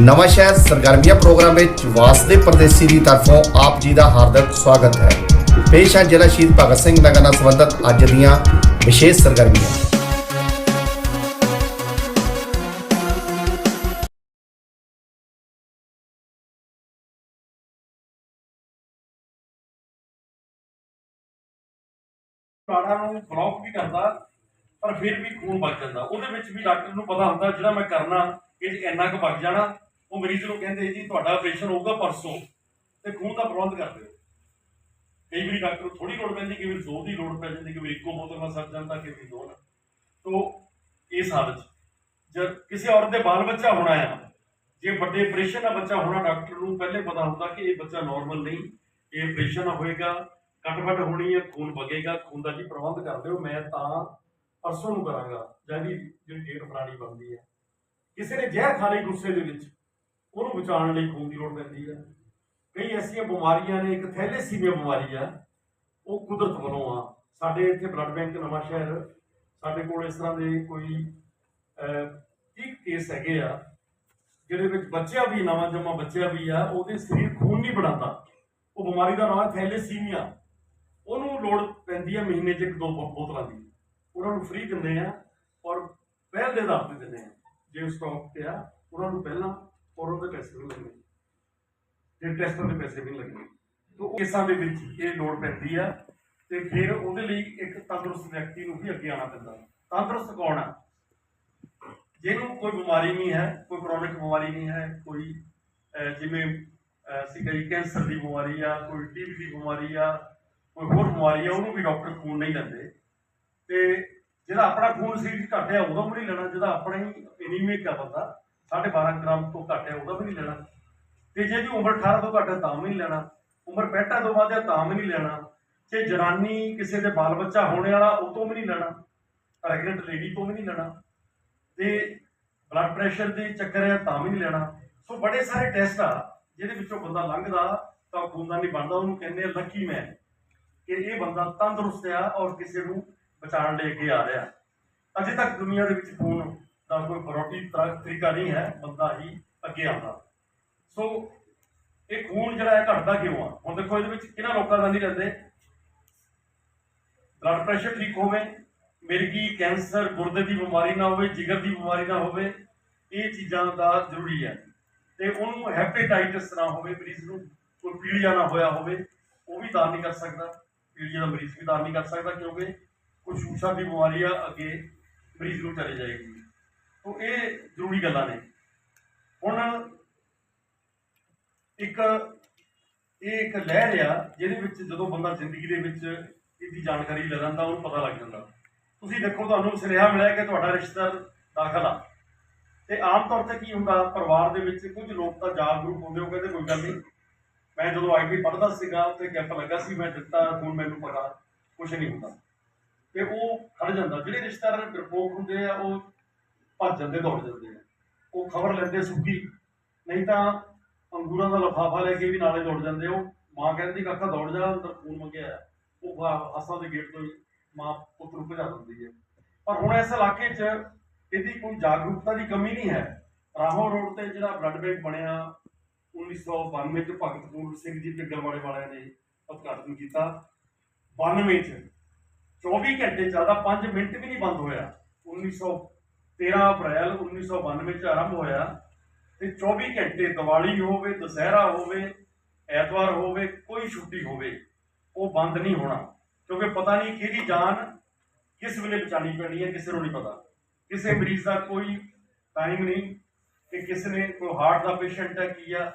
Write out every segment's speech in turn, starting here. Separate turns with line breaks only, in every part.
ਨਵਾਂ ਸ਼ਹਿਰ ਸਰਗਰਮੀਆਂ ਪ੍ਰੋਗਰਾਮ ਵਿੱਚ ਵਾਸਦੇ ਪਰਦੇਸੀ ਦੀ ਤਰਫੋਂ ਆਪ ਜੀ ਦਾ ਹਾਰਦਿਕ ਸਵਾਗਤ ਹੈ। ਪੇਸ਼ ਹੈ ਜ਼ਿਲ੍ਹਾ ਸ਼ਹੀਦ ਭਗਤ ਸਿੰਘ ਨਗਰ ਨਾਲ ਸੰਬੰਧਿਤ ਅੱਜ ਦੀਆਂ ਵਿਸ਼ੇਸ਼ ਸਰਗਰਮੀਆਂ।
ਰਾੜਾਂ ਨੂੰ ਬਲੌਕ ਵੀ ਕਰਦਾ, ਪਰ ਫਿਰ ਵੀ ਖੂਨ ਵਗ ਜਾਂਦਾ। ਉਹਦੇ ਵਿੱਚ ਵੀ ਡਾਕਟਰ ਨੂੰ ਪਤਾ ਹੁੰਦਾ, ਜਿਹੜਾ ਮੈਂ ਕਰਨਾ, ਇਹ ਇੰਨਾ ਕੁ ਵਗ ਜਾਣਾ। ਉਹ ਮਰੀਜ਼ ਨੂੰ ਕਹਿੰਦੇ ਜੀ, ਤੁਹਾਡਾ ਆਪਰੇਸ਼ਨ ਹੋਊਗਾ ਪਰਸੋਂ ਤੇ ਖੂਨ ਦਾ ਪ੍ਰਬੰਧ ਕਰ ਦਿਓ ਕਈ ਵਾਰੀ ਡਾਕਟਰ ਨੂੰ ਥੋੜੀ ਲੋੜ ਪੈਂਦੀ, ਕਈ ਵਾਰੀ ਦੋ ਦੀ ਲੋੜ ਪੈ ਜਾਂਦੀ, ਕਈ ਵਾਰੀ ਇੱਕੋ ਬੋਤਲ ਨਾਲ ਸਰ ਜਾਂਦਾ, ਕਈ ਵਾਰੀ ਦੋ ਨਾਲ ਤੋ ਇਸ ਹਾਲਤ ਜਦ ਕਿਸੇ ਔਰਤ ਦੇ ਬਾਲ ਬੱਚਾ ਹੋਣਾ ਆ, ਜੇ ਵੱਡੇ ਆਪਰੇਸ਼ਨ ਦਾ ਬੱਚਾ ਹੋਣਾ, ਡਾਕਟਰ ਨੂੰ ਪਹਿਲੇ ਪਤਾ ਹੁੰਦਾ ਕਿ ਇਹ ਬੱਚਾ ਨਾਰਮਲ ਨਹੀਂ, ਇਹ ਆਪਰੇਸ਼ਨ ਹੋਏਗਾ ਕੱਟ-ਵੱਟ ਹੋਣੀ ਹੈ ਖੂਨ ਵਗੇਗਾ, ਖੂਨ ਦਾ ਜੀ ਪ੍ਰਬੰਧ ਕਰ ਦਿਓ ਮੈਂ ਤਾਂ ਪਰਸੋਂ ਨੂੰ ਕਰਾਂਗਾ ਜਿਹਦੀ ਜਿਹੜੀ ਡੇਟ ਫਲਾਣੀ ਬਣਦੀ ਹੈ ਕਿਸੇ ਨੇ ਜ਼ਹਿਰ ਖਾ ਲਈ ਗੁੱਸੇ ਦੇ ਵਿੱਚ ਉਹਨੂੰ ਬਚਾਉਣ ਲਈ ਖੂਨ ਦੀ ਲੋੜ ਪੈਂਦੀ ਹੈ ਕਈ ਐਸੀਆਂ ਬਿਮਾਰੀਆਂ ਨੇ, ਇੱਕ ਥੈਲੇਸੀਮੀਆ ਬਿਮਾਰੀ ਆ, ਉਹ ਕੁਦਰਤ ਵੱਲੋਂ ਆ। ਸਾਡੇ ਇੱਥੇ ਬਲੱਡ ਬੈਂਕ ਨਵਾਂ ਸ਼ਹਿਰ, ਸਾਡੇ ਕੋਲ ਇਸ ਤਰ੍ਹਾਂ ਦੇ ਕੋਈ 30 ਕੇਸ ਹੈਗੇ ਆ, ਜਿਹਦੇ ਵਿੱਚ ਬੱਚਿਆ ਵੀ, ਨਵਾਂ ਜੰਮਾ ਬੱਚਿਆ ਵੀ ਆ, ਉਹਦੇ ਸਰੀਰ ਖੂਨ ਨਹੀਂ ਬਣਾਉਂਦਾ। ਉਹ ਬਿਮਾਰੀ ਦਾ ਨਾਮ ਹੈ ਥੈਲੇਸੀਮੀਆ। ਉਹਨੂੰ ਲੋੜ ਪੈਂਦੀ ਹੈ ਮਹੀਨੇ 'ਚ ਇੱਕ, ਦੋ ਬੋਤਲਾਂ ਦੀ। ਉਹਨਾਂ ਨੂੰ ਫ੍ਰੀ ਦਿੰਦੇ ਆ ਔਰ ਪਹਿਲ ਦੇ ਆਧਾਰ ਤੇ ਦਿੰਦੇ ਆ। ਜੇ ਸਟਾਕ ਤੇ ਆ, ਉਹਨਾਂ ਨੂੰ ਪਹਿਲਾਂ ਔਰ ਉਹਦੇ ਪੈਸੇ ਵੀ ਲੱਗਣੇ ਜੇ ਟੈਸਟਾਂ ਦੇ ਪੈਸੇ ਨਹੀਂ ਲੱਗਣੇ ਤੋਂ ਕੇਸਾਂ ਦੇ ਵਿੱਚ ਇਹ ਲੋੜ ਪੈਂਦੀ ਆ ਤੇ ਫਿਰ ਉਹਦੇ ਲਈ ਇੱਕ ਤੰਦਰੁਸਤ ਵਿਅਕਤੀ ਨੂੰ ਵੀ ਅੱਗੇ ਆਉਣਾ ਪੈਂਦਾ। ਤੰਦਰੁਸਤ ਕੌਣ ਆ? ਜਿਹਨੂੰ ਕੋਈ ਬਿਮਾਰੀ ਨਹੀਂ ਹੈ, ਕੋਈ ਕ੍ਰੋਨਿਕ ਬਿਮਾਰੀ ਨਹੀਂ ਹੈ, ਕੋਈ ਜਿਵੇਂ ਅਸੀਂ ਕਹੀ ਕੈਂਸਰ ਦੀ ਬਿਮਾਰੀ ਆ, ਕੋਈ ਟੀਬੀ ਦੀ ਬਿਮਾਰੀ ਆ, ਕੋਈ ਹੋਰ ਬਿਮਾਰੀ ਆ, ਉਹਨੂੰ ਵੀ ਡਾਕਟਰ ਖੂਨ ਨਹੀਂ ਲੈਂਦੇ। ਤੇ ਜਿਹੜਾ ਆਪਣਾ ਖੂਨ ਸਰੀਰ 'ਚ ਘੱਟ ਵੀ ਨਹੀਂ ਲੈਣਾ, ਜਿਹਦਾ ਆਪਣਾ ਹੀ ਐਨੀਮਿਕ ਆ ਬੰਦਾ। 12.5 ਗ੍ਰਾਮ ਤੋਂ ਘੱਟ ਹੈ, ਉਹਦਾ ਵੀ ਨਹੀਂ ਲੈਣਾ। ਤੇ ਜੇ ਦੀ ਉਮਰ 18 ਤੋਂ ਘੱਟ ਹੈ, ਤਾਂ ਵੀ ਨਹੀਂ ਲੈਣਾ। ਉਮਰ 65 ਤੋਂ ਵੱਧ ਹੈ, ਤਾਂ ਵੀ ਨਹੀਂ ਲੈਣਾ। ਜੇ ਜਨਾਨੀ ਕਿਸੇ ਦੇ ਬਾਲ ਬੱਚਾ ਹੋਣੇ ਵਾਲਾ, ਉਹ ਤੋਂ ਵੀ ਨਹੀਂ ਲੈਣਾ। ਪ੍ਰੈਗਨੈਂਟ ਲੇਡੀ ਤੋਂ ਵੀ ਨਹੀਂ ਲੈਣਾ। ਤੇ ਬਲੱਡ ਪ੍ਰੈਸ਼ਰ ਦੇ ਚੱਕਰ ਹੈ, ਤਾਂ ਵੀ ਨਹੀਂ ਲੈਣਾ। ਸੋ ਬੜੇ ਸਾਰੇ ਟੈਸਟ ਆ, ਜਿਹਦੇ ਵਿੱਚੋਂ ਬੰਦਾ ਲੰਘਦਾ, ਤਾਂ ਖੂਨਦਾਨ ਨਹੀਂ ਬਣਦਾ। ਉਹਨੂੰ ਕਹਿੰਦੇ ਆ ਲੱਕੀ ਮੈਨ ਕਿ ਇਹ ਬੰਦਾ ਤੰਦਰੁਸਤ ਆ ਔਰ ਕਿਸੇ ਨੂੰ ਬਚਾਉਣ ਲਈ ਅੱਗੇ ਆ ਰਿਹਾ। ਅਜੇ ਤੱਕ ਦੁਨੀਆ ਦੇ ਵਿੱਚ ਖੂਨ ਦਾ ਕੋਈ ਫਰੋਟੀ ਤਰੀਕਾ ਨਹੀਂ ਹੈ, ਬੰਦਾ ਹੀ ਅੱਗੇ ਆਉਂਦਾ। ਸੋ, ਇਹ ਖੂਨ ਜਿਹੜਾ ਹੈ ਘਟਦਾ ਕਿਉਂ ਆ? ਹੁਣ ਦੇਖੋ, ਇਹਦੇ ਵਿੱਚ ਕਿਹਨਾਂ ਲੋਕਾਂ ਦਾ ਨਹੀਂ ਰਹਿੰਦੇ? ਬਲੱਡ ਪ੍ਰੈਸ਼ਰ ਠੀਕ ਹੋਵੇ ਮਿਰਗੀ ਕੈਂਸਰ, ਗੁਰਦੇ ਦੀ ਬਿਮਾਰੀ ਨਾ ਹੋਵੇ, ਜਿਗਰ ਦੀ ਬਿਮਾਰੀ ਨਾ ਹੋਵੇ, ਇਹ ਚੀਜ਼ਾਂ ਦਾ ਜ਼ਰੂਰੀ ਹੈ। ਤੇ ਉਹਨੂੰ ਹੈਪੇਟਾਈਟਸ ਨਾ ਹੋਵੇ, ਮਰੀਜ਼ ਨੂੰ ਕੋਈ ਪੀਲੀਆ ਨਾ ਹੋਇਆ ਹੋਵੇ, ਉਹ ਵੀ ਦਾਨ ਨਹੀਂ ਕਰ ਸਕਦਾ। ਪੀਲੀਆ ਦਾ ਮਰੀਜ਼ ਵੀ ਦਾਨ ਨਹੀਂ ਕਰ ਸਕਦਾ ਕਿਉਂਕਿ ਕੋਈ ਸ਼ੂਸ਼ਾ ਦੀ ਬਿਮਾਰੀ ਆ, ਅੱਗੇ ਮਰੀਜ਼ ਨੂੰ ਚਲੇ ਜਾਏਗੀ। ਤੋਂ ਇਹ ਜ਼ਰੂਰੀ ਗੱਲਾਂ ਨੇ। ਹੁਣ ਇੱਕ ਇਹ ਇੱਕ ਲਹਿਰ ਆ, ਜਿਹਦੇ ਵਿੱਚ ਜਦੋਂ ਬੰਦਾ ਜ਼ਿੰਦਗੀ ਦੇ ਵਿੱਚ ਇਹਦੀ ਜਾਣਕਾਰੀ ਲੈ ਲੈਂਦਾ, ਉਹਨੂੰ ਪਤਾ ਲੱਗ ਜਾਂਦਾ। ਤੁਸੀਂ ਦੇਖੋ, ਤੁਹਾਨੂੰ ਸੁਨੇਹਾ ਮਿਲਿਆ ਕਿ ਤੁਹਾਡਾ ਰਿਸ਼ਤੇਦਾਰ ਦਾਖਲ ਆ। ਤੇ ਆਮ ਤੌਰ ਤੇ ਕੀ ਹੁੰਦਾ, ਪਰਿਵਾਰ ਦੇ ਵਿੱਚ ਕੁਝ ਲੋਕ ਤਾਂ ਜਾਗਰੂਕ ਹੁੰਦੇ, ਉਹ ਕਹਿੰਦੇ ਕੋਈ ਗੱਲ ਨਹੀਂ। ਮੈਂ ਜਦੋਂ ਆਈਟੀ ਪੜਦਾ ਸੀਗਾ, ਉੱਥੇ ਕੈਂਪ ਲੱਗਾ ਸੀ, ਮੈਂ ਦਿੱਤਾ, ਹੁਣ ਮੈਨੂੰ ਪਤਾ ਕੁਝ ਨਹੀਂ ਹੁੰਦਾ। ਤੇ ਉਹ ਖੜ ਜਾਂਦਾ। ਜਿਹੜੇ ਰਿਸ਼ਤੇਦਾਰ ਡਰਪੋਕ ਹੁੰਦੇ ਆ, ਉਹ ਭੱਜ ਜਾਂਦੇ, ਦੌੜ ਜਾਂਦੇ ਆ। ਉਹ ਖਬਰ ਲੈਂਦੇ ਸੁੱਕੀ ਨਹੀਂ ਤਾਂ ਅੰਗੂਰਾਂ ਦਾ ਲਫਾਫਾ ਲੈ ਕੇ ਵੀ ਨਾਲੇ ਦੌੜ ਜਾਂਦੇ ਉਹ ਮਾਂ ਕਹਿੰਦੀ ਕਾਕਾ ਦੌੜ ਜਾ, ਅੰਦਰ ਖੂਨ ਮੰਗਿਆ ਉਹ ਹਸਪਤਾਲ ਦੇ ਗੇਟ ਤੋਂ ਮਾਂ ਪੁੱਤ ਨੂੰ ਭਜਾ ਦਿੰਦੀ ਹੈ ਪਰ ਹੁਣ ਇਸ ਇਲਾਕੇ 'ਚ ਇਹਦੀ ਕੋਈ ਜਾਗਰੂਕਤਾ ਦੀ ਕਮੀ ਨਹੀਂ ਹੈ। ਰਾਹੋਂ ਰੋਡ ਤੇ ਜਿਹੜਾ ਬਲੱਡ ਬੈਂਕ ਬਣਿਆ 1992 ਚ ਭਗਤ ਪੂਰਨ ਸਿੰਘ ਜੀ ਪਿੱਗਲ ਵਾਲੇ ਵਾਲਿਆਂ ਨੇ ਉਦਘਾਟਨ ਕੀਤਾ। 92 ਚ 24 ਘੰਟੇ ਚੱਲਦਾ 5 ਮਿੰਟ ਵੀ ਨਹੀਂ ਬੰਦ ਹੋਇਆ। 1913 ਅਪ੍ਰੈਲ 1992 ਚ ਆਰੰਭ ਹੋਇਆ ਤੇ 24 ਘੰਟੇ ਦੀਵਾਲੀ ਹੋਵੇ, ਦੁਸਹਿਰਾ ਹੋਵੇ, ਐਤਵਾਰ ਹੋਵੇ, ਕੋਈ ਛੁੱਟੀ ਹੋਵੇ, ਉਹ ਬੰਦ ਨਹੀਂ ਹੋਣਾ। ਕਿਉਂਕਿ ਪਤਾ ਨਹੀਂ ਕਿਹਦੀ ਜਾਨ ਕਿਸ ਵੇਲੇ ਬਚਾਣੀ ਪੈਣੀ ਹੈ, ਕਿਸੇ ਨੂੰ ਨਹੀਂ ਪਤਾ। ਕਿਸੇ ਮਰੀਜ਼ ਦਾ ਕੋਈ ਟਾਈਮ ਨਹੀਂ ਕਿ ਕਿਸ ਨੇ ਕੋਈ ਹਾਰਟ ਦਾ ਪੇਸ਼ੈਂਟ ਹੈ, ਕੀ ਆ।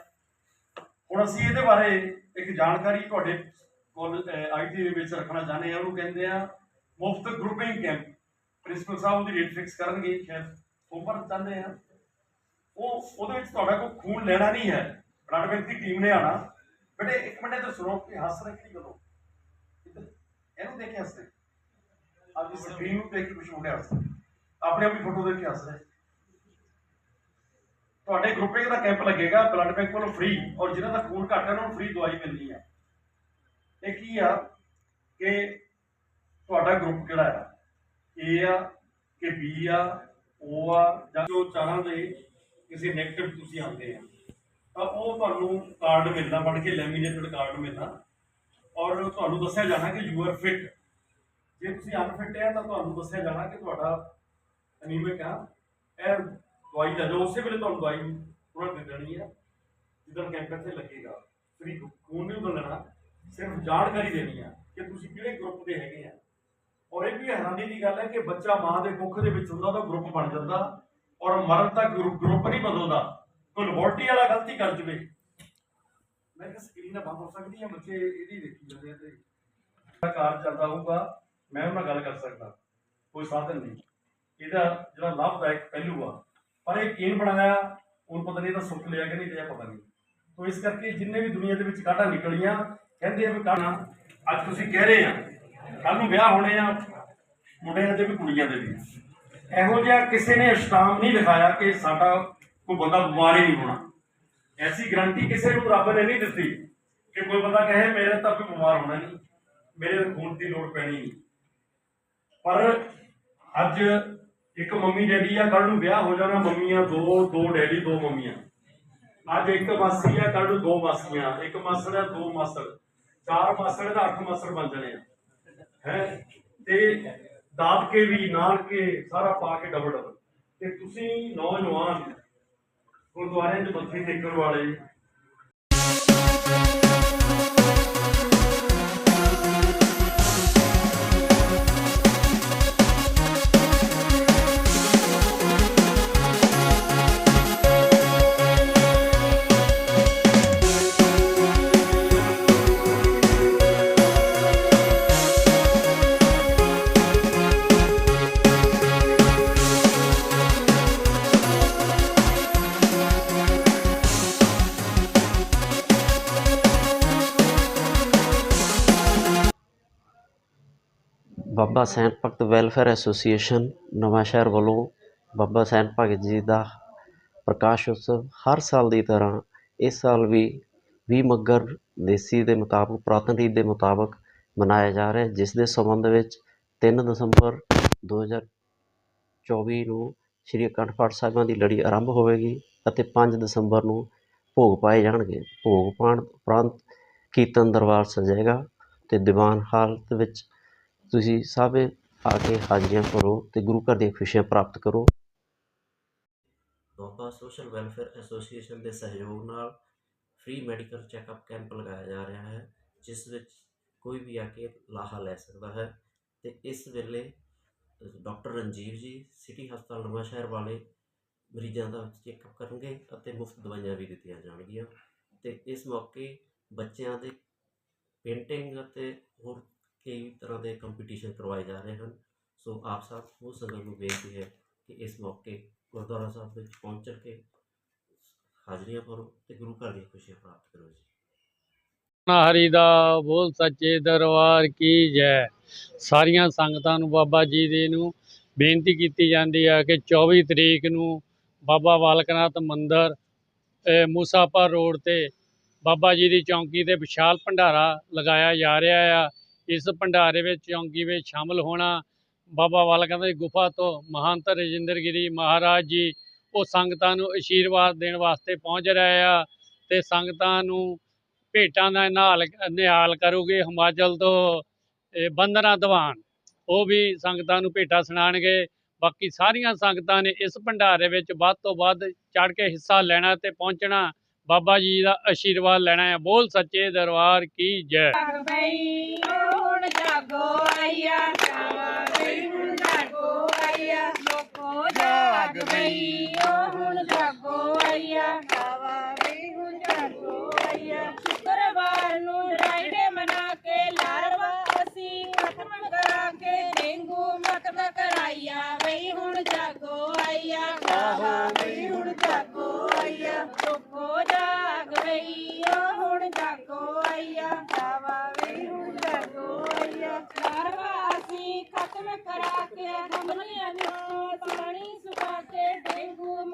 ਹੁਣ ਅਸੀਂ ਇਹਦੇ ਬਾਰੇ ਇੱਕ ਜਾਣਕਾਰੀ ਤੁਹਾਡੇ ਕੋਲ ਆਈਟੀ ਦੇ ਵਿੱਚ ਰੱਖਣਾ ਚਾਹੁੰਦੇ ਹਾਂ। ਉਹਨੂੰ ਕਹਿੰਦੇ ਆ ਮੁਫਤ ਗਰੁੱਪਿੰਗ ਕੈਂਪ ਪ੍ਰਿੰਸੀਪਲ ਸਾਹਿਬ ਉਹਦੀ ਰੇਟ ਫਿਕਸ ਕਰਨਗੇ ਸ਼ਾਇਦ ਉੱਪਰ ਚਾਹੁੰਦੇ ਆ। ਉਹ ਉਹਦੇ ਵਿੱਚ ਤੁਹਾਡਾ ਕੋਈ ਖੂਨ ਲੈਣਾ ਨਹੀਂ ਹੈ। ਬਲੱਡ ਬੈਂਕ ਦੀ ਟੀਮ ਨੇ ਆਣਾ ਬੇਟੇ ਇੱਕ ਮਿੰਟ ਇੱਧਰ ਸੁਣੋ ਕਿ ਹੱਸ ਰਹੇ ਕਿਹੜੀ ਗੱਲੋਂ? ਇਹਨੂੰ ਦੇਖ ਕੇ ਹੱਸ ਰਹੇ। ਅੱਜ ਇਸ ਸਕਰੀਨ ਨੂੰ ਦੇਖ ਕੇ ਕੁਝ ਮੁੰਡੇ ਹੱਸ ਰਹੇ। ਆਪਣੇ ਆਪਣੀ ਫੋਟੋ ਦੇਖ ਕੇ ਹੱਸ ਰਹੇ। ਤੁਹਾਡੇ ਗਰੁੱਪਿੰਗ ਦਾ ਕੈਂਪ ਲੱਗੇਗਾ ਬਲੱਡ ਬੈਂਕ ਵੱਲੋਂ ਫ੍ਰੀ ਔਰ ਜਿਨ੍ਹਾਂ ਦਾ ਖੂਨ ਘੱਟ ਹੈ ਉਹਨਾਂ ਨੂੰ ਫ੍ਰੀ ਦਵਾਈ ਮਿਲਣੀ ਹੈ ਇਹ ਕੀ ਆ? ਕਿ ਤੁਹਾਡਾ ਗਰੁੱਪ ਕਿਹੜਾ ਆ? ਏ ਆ ਕਿ ਬੀ ਆ ਓ ਆ, ਜਾਂ ਜੋ ਚਾਰਾਂ ਦੇ ਕਿਸੇ ਨੈਗੇਟਿਵ ਤੁਸੀਂ ਆਉਂਦੇ ਆ। ਤਾਂ ਉਹ ਤੁਹਾਨੂੰ ਕਾਰਡ ਮਿਲਣਾ ਪੜ ਕੇ ਲੈਮੀਨੇਟਡ ਕਾਰਡ ਮਿਲਣਾ। ਔਰ ਤੁਹਾਨੂੰ ਦੱਸਿਆ ਜਾਣਾ ਕਿ ਯੂ ਆਰ ਫਿਟ ਜੇ ਤੁਸੀਂ ਅਨਫਿਟ ਹੈ ਤਾਂ ਤੁਹਾਨੂੰ ਦੱਸਿਆ ਜਾਣਾ ਕਿ ਤੁਹਾਡਾ ਅਨੀਮਿਕ ਆ। ਇਹ ਦਵਾਈ ਲੈ ਜਾਓ ਉਸੇ ਵੇਲੇ ਤੁਹਾਨੂੰ ਦਵਾਈ ਉਹਨਾਂ ਦੇ ਦੇਣੀ ਹੈ ਜਿੱਦਾਂ ਕੈਂਪ ਇੱਥੇ ਲੱਗੇਗਾ। ਫ੍ਰੀ ਖੂਨ ਨਹੀਂ ਬਦਲਣਾ ਸਿਰਫ ਜਾਣਕਾਰੀ ਦੇਣੀ ਆ ਕਿ ਤੁਸੀਂ ਕਿਹੜੇ ਗਰੁੱਪ ਦੇ ਹੈਗੇ ਆ। ਔਰ ਇਹ ਵੀ ਹੈਰਾਨੀ ਦੀ ਗੱਲ ਹੈ ਕਿ ਬੱਚਾ ਮਾਂ ਦੇ ਕੁੱਖ ਦੇ ਵਿੱਚ ਹੁੰਦਾ ਤਾਂ ਗਰੁੱਪ ਬਣ ਜਾਂਦਾ ਔਰ ਮਰਨ ਤੱਕ ਗਰੁੱਪ ਨਹੀਂ ਬਦਲਦਾ। ਕੋਈ ਲੈਬੋਰਟਰੀ ਵਾਲਾ ਗਲਤੀ ਕਰ ਜਵੇ। ਮੈਂ ਕਿਹਾ ਸਕਰੀਨ ਬੰਦ ਹੋ ਸਕਦੀ ਹੈ, ਬੱਚੇ ਇਹਦੀ ਦੇਖੀ ਜਾਂਦੇ ਆ ਤੇ ਕਾਰ ਚੱਲਦਾ ਹੋਊਗਾ। ਮੈਂ ਉਹਨਾਂ ਨਾਲ ਗੱਲ ਕਰ ਸਕਦਾ। ਕੋਈ ਸਾਧਨ ਨਹੀਂ। ਇਹਦਾ ਜਿਹੜਾ ਲਾਭਦਾਇਕ ਪਹਿਲੂ ਆ। ਪਰ ਇਹ ਕਿਨ ਬਣਾਇਆ ਉਹ ਪਤਾ ਨਹੀਂ ਇਹਦਾ ਸੁੱਖ ਲਿਆ ਕਿ ਨਹੀਂ ਲਿਆ, ਪਤਾ ਨਹੀਂ। ਤੋ ਇਸ ਕਰਕੇ ਜਿੰਨੇ ਵੀ ਦੁਨੀਆ ਦੇ ਵਿੱਚ ਕਾਢਾਂ ਨਿਕਲੀਆਂ, ਕਹਿੰਦੇ ਆ ਵੀ ਕਾਢਾਂ ਅੱਜ ਤੁਸੀਂ ਕਹਿ ਰਹੇ ਆ। ਕੱਲ ਨੂੰ ਵਿਆਹ ਹੋਣੇ ਆ ਮੁੰਡਿਆਂ ਦੇ ਵੀ ਕੁੜੀਆਂ ਦੇ ਵੀ। ਇਹੋ ਜਿਹਾ ਕਿਸੇ ਨੇ ਅਸ਼ਟਾਮ ਨਹੀਂ ਦਿਖਾਇਆ ਕਿ ਸਾਡਾ ਕੋਈ ਬੰਦਾ ਬਿਮਾਰ ਹੀ ਨਹੀਂ ਹੋਣਾ। ਐਸੀ ਗਰੰਟੀ ਕਿਸੇ ਨੂੰ ਰੱਬ ਨੇ ਨਹੀਂ ਦਿੱਤੀ ਕਿ ਕੋਈ ਬੰਦਾ ਕਹੇ, ਮੇਰੇ ਤਾਂ ਕੋਈ ਬਿਮਾਰ ਹੋਣਾ ਨਹੀਂ, ਮੇਰੇ ਖੂਨ ਦੀ ਲੋੜ ਪੈਣੀ ਨਹੀਂ। ਪਰ ਅੱਜ ਇੱਕ ਮੰਮੀ ਡੈਡੀ ਆ ਕੱਲ ਨੂੰ ਵਿਆਹ ਹੋ ਜਾਣਾ ਮੰਮੀਆਂ, ਦੋ ਦੋ ਡੈਡੀ, ਦੋ ਮੰਮੀਆਂ। ਅੱਜ ਇੱਕ ਮਾਸੀ ਆ ਕੱਲ ਨੂੰ ਦੋ ਮਾਸੀਆਂ, ਇੱਕ ਮਾਸੜ ਆ, ਦੋ ਮਾਸੜ। ਚਾਰ ਮਾਸੜ ਦਾ ਅੱਠ ਮਾਸੜ ਬਣ ਜਾਣੇ ਆ। ਹੈ? ਤੇ ਦਾਦਕੇ ਵੀ ਨਾਨਕੇ ਸਾਰਾ ਪਾ ਕੇ ਡਬਲ ਡਬਲ ਤੇ ਤੁਸੀਂ ਨੌਜਵਾਨ ਗੁਰਦੁਆਰਿਆਂ 'ਚ ਮੱਥੇ ਟੇਕਣ ਵਾਲੇ
ਬਾਬਾ ਸੈਨ ਭਗਤ ਵੈਲਫੇਅਰ ਐਸੋਸੀਏਸ਼ਨ ਨਵਾਂਸ਼ਹਿਰ ਵੱਲੋਂ ਬਾਬਾ ਸੈਨ ਭਗਤ ਜੀ ਦਾ ਪ੍ਰਕਾਸ਼ ਉਤਸਵ ਹਰ ਸਾਲ ਦੀ ਤਰ੍ਹਾਂ ਇਸ ਸਾਲ ਵੀ 20 ਮੱਘਰ ਦੇਸੀ ਦੇ ਮੁਤਾਬਕ, ਪੁਰਾਤਨ ਰੀਤ ਦੇ ਮੁਤਾਬਕ ਮਨਾਇਆ ਜਾ ਰਿਹਾ ਜਿਸ ਦੇ ਸੰਬੰਧ ਵਿੱਚ ਤਿੰਨ ਦਸੰਬਰ 2024 ਨੂੰ ਸ਼੍ਰੀ ਅਖੰਡ ਪਾਠ ਸਾਹਿਬਾਂ ਦੀ ਲੜੀ ਆਰੰਭ ਹੋਵੇਗੀ ਅਤੇ ਪੰਜ ਦਸੰਬਰ ਨੂੰ ਭੋਗ ਪਾਏ ਜਾਣਗੇ। ਭੋਗ ਪਾਉਣ ਉਪਰੰਤ ਕੀਰਤਨ ਦਰਬਾਰ ਸਜੇਗਾ ਅਤੇ ਦੀਵਾਨ ਹਾਲਤ ਵਿੱਚ ਤੁਸੀਂ ਸਭ ਆ ਕੇ ਹਾਜ਼ਰੀਆਂ ਭਰੋ ਅਤੇ ਗੁਰੂ ਘਰ ਦੀਆਂ ਖੁਸ਼ੀਆਂ ਪ੍ਰਾਪਤ ਕਰੋ। ਬਾਬਾ ਸੋਸ਼ਲ ਵੈਲਫੇਅਰ ਐਸੋਸੀਏਸ਼ਨ ਦੇ ਸਹਿਯੋਗ ਨਾਲ ਫ੍ਰੀ ਮੈਡੀਕਲ ਚੈੱਕਅਪ ਕੈਂਪ ਲਗਾਇਆ ਜਾ ਰਿਹਾ ਹੈ, ਜਿਸ ਵਿੱਚ ਕੋਈ ਵੀ ਆ ਕੇ ਲਾਹਾ ਲੈ ਸਕਦਾ ਹੈ ਅਤੇ ਇਸ ਵੇਲੇ ਡਾਕਟਰ ਰਣਜੀਵ ਜੀ ਸਿਟੀ ਹਸਪਤਾਲ ਨਵਾਂ ਸ਼ਹਿਰ ਵਾਲੇ ਮਰੀਜ਼ਾਂ ਦਾ ਚੈੱਕਅਪ ਕਰਨਗੇ ਅਤੇ ਮੁਫਤ ਦਵਾਈਆਂ ਵੀ ਦਿੱਤੀਆਂ ਜਾਣਗੀਆਂ ਅਤੇ ਇਸ ਮੌਕੇ ਬੱਚਿਆਂ ਦੇ ਪੇਂਟਿੰਗ ਅਤੇ ਹੋਰ ਕਈ ਤਰ੍ਹਾਂ ਦੇ ਕੰਪੀਟੀਸ਼ਨ ਕਰਵਾਏ ਜਾ ਰਹੇ ਹਨ। ਸੋ ਆਪ ਸਭ ਉਸ ਸੰਗਤ ਨੂੰ ਬੇਨਤੀ ਹੈ ਕਿ ਇਸ ਮੌਕੇ ਗੁਰਦੁਆਰਾ ਸਾਹਿਬ ਵਿੱਚ ਪਹੁੰਚ ਕੇ ਹਾਜ਼ਰੀਆਂ ਭਰੋ ਤੇ ਗੁਰੂ ਘਰ ਦੀਆਂ ਖੁਸ਼ੀਆਂ ਪ੍ਰਾਪਤ ਕਰੋ ਜੀ।
ਹਰੀ ਦਾ ਬੋਲ ਸੱਚੇ ਦਰਬਾਰ ਕੀ ਜੈ। ਸਾਰੀਆਂ ਸੰਗਤਾਂ ਨੂੰ ਬਾਬਾ ਜੀ ਦੀ ਨੂੰ ਬੇਨਤੀ ਕੀਤੀ ਜਾਂਦੀ ਹੈ ਕਿ 24 ਤਰੀਕ ਨੂੰ ਬਾਬਾ ਬਾਲਕਨਾਥ ਮੰਦਿਰ, ਇਹ ਮੂਸਾਪੁਰ ਰੋਡ ਤੇ ਬਾਬਾ ਜੀ ਦੀ ਚੌਂਕੀ ਤੇ ਵਿਸ਼ਾਲ ਭੰਡਾਰਾ ਲਗਾਇਆ ਜਾ ਰਿਹਾ ਆ। ਇਸ ਭੰਡਾਰੇ ਵਿੱਚ ਚੌਂਕੀ ਵਿੱਚ ਸ਼ਾਮਲ ਹੋਣਾ, ਬਾਬਾ ਬਾਲਕਾਂ ਦੀ ਗੁਫਾ ਤੋਂ ਮਹੰਤ ਰਜਿੰਦਰ ਗਿਰੀ ਮਹਾਰਾਜ ਜੀ, ਉਹ ਸੰਗਤਾਂ ਨੂੰ ਆਸ਼ੀਰਵਾਦ ਦੇਣ ਵਾਸਤੇ ਪਹੁੰਚ ਰਹੇ ਆ ਤੇ ਸੰਗਤਾਂ ਨੂੰ ਭੇਟਾਂ ਦਾ ਨਿਹਾਲ ਨਿਹਾਲ ਕਰੂਗੇ ਹਿਮਾਚਲ ਤੋਂ ਇਹ ਬੰਦਨਾ ਦੀਵਾਨ, ਉਹ ਵੀ ਸੰਗਤਾਂ ਨੂੰ ਭੇਟਾਂ ਸੁਣਾਉਣਗੇ। ਬਾਕੀ ਸਾਰੀਆਂ ਸੰਗਤਾਂ ਨੇ ਇਸ ਭੰਡਾਰੇ ਵਿੱਚ ਵੱਧ ਤੋਂ ਵੱਧ ਚੜ ਕੇ ਹਿੱਸਾ ਲੈਣਾ ਤੇ ਪਹੁੰਚਣਾ, ਬਾਬਾ ਜੀ ਦਾ ਆਸ਼ੀਰਵਾਦ ਲੈਣਾ ਹੈ ਬੋਲ ਸੱਚੇ ਦਰਬਾਰ ਕੀ ਜੈ।
Yeah.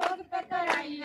ಹೋಗ್ಬೇಕಾರ ಅಯ್ಯ